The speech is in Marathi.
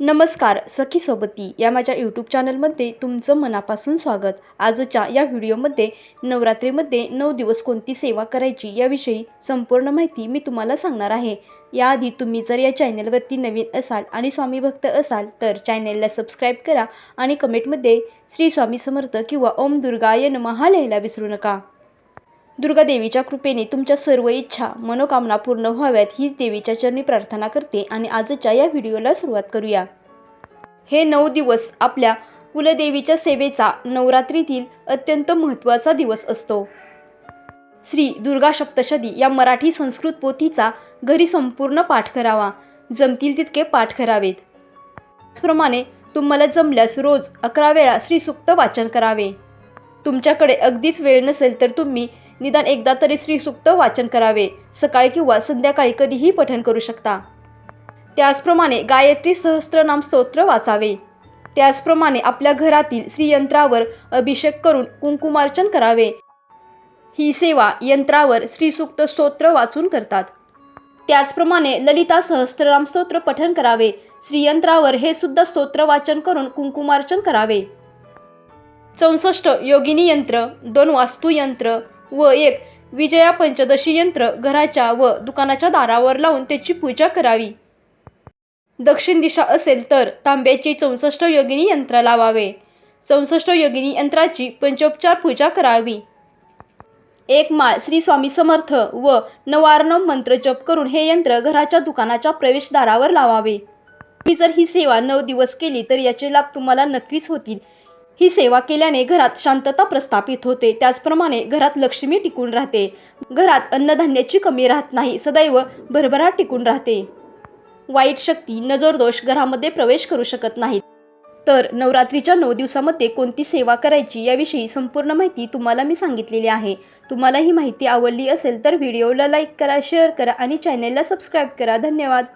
नमस्कार सखी सोबती. या माझ्या यूट्यूब चॅनलमध्ये तुमचं मनापासून स्वागत. आजच्या या व्हिडिओमध्ये नवरात्रीमध्ये नऊ दिवस कोणती सेवा करायची याविषयी संपूर्ण माहिती मी तुम्हाला सांगणार आहे. याआधी तुम्ही जर या चॅनलवरती नवीन असाल आणि स्वामी भक्त असाल तर चॅनलला सबस्क्राईब करा आणि कमेंटमध्ये श्री स्वामी समर्थ किंवा ओम दुर्गाय नमहा लिहायला विसरू नका. दुर्गा देवीच्या कृपेने तुमच्या सर्व इच्छा मनोकामना पूर्ण व्हाव्यात हीच देवीच्या चरणी प्रार्थना करते आणि आजच्या या व्हिडिओला सुरुवात करूया. हे नऊ दिवस आपल्या कुलदेवीच्या सेवेचा नवरात्रीतील अत्यंत महत्त्वाचा दिवस असतो. श्री दुर्गा सप्तशती या मराठी संस्कृत पोथीचा घरी संपूर्ण पाठ करावा जमतील तितके पाठ करावेत. त्याचप्रमाणे तुम्हाला जमल्यास रोज अकरा वेळा श्रीसुक्त वाचन करावे. तुमच्याकडे अगदीच वेळ नसेल तर तुम्ही निदान एकदा तरी श्रीसुक्त वाचन करावे. सकाळी किंवा संध्याकाळी कधीही पठण करू शकता. त्याचप्रमाणे गायत्री सहस्त्रनाम स्तोत्र वाचावे. त्याचप्रमाणे आपल्या घरातील श्रीयंत्रावर अभिषेक करून कुंकुमार्चन करावे. ही सेवा यंत्रावर श्रीसुक्त स्तोत्र वाचून करतात. त्याचप्रमाणे ललिता सहस्त्रनाम स्तोत्र पठण करावे. श्रीयंत्रावर हे सुद्धा स्तोत्र वाचन करून कुंकुमार्चन करावे. चौसष्ट योगिनी यंत्र दोन वास्तुयंत्र व एक विजया पंचदशी यंत्र घराच्या व दुकानाच्या दारावर लावून त्याची पूजा करावी. दक्षिण दिशा असेल तर तांब्याची चौसष्ट योगिनी यंत्र लावावे. चौसष्ट योगिनी यंत्राची पंचोपचार पूजा करावी. एक माळ श्री स्वामी समर्थ व नवार्णव मंत्र जप करून हे यंत्र घराच्या दुकानाच्या प्रवेशद्वारावर लावावे. तुम्ही जर ही सेवा नऊ दिवस केली तर याचे लाभ तुम्हाला नक्कीच होतील. ही सेवा केल्याने घरात शांतता प्रस्थापित होते. त्याचप्रमाणे घरात लक्ष्मी टिकून राहते. घरात अन्नधान्याची कमी राहत नाही सदैव भरभराट टिकून राहते. वाईट शक्ती नजरदोष घरामध्ये प्रवेश करू शकत नाहीत. तर नवरात्रीच्या नऊ दिवसामध्ये कोणती सेवा करायची याविषयी संपूर्ण माहिती तुम्हाला मी सांगितलेली आहे. तुम्हाला ही माहिती आवडली असेल तर व्हिडिओला लाईक करा शेअर करा आणि चॅनलला सबस्क्राईब करा. धन्यवाद.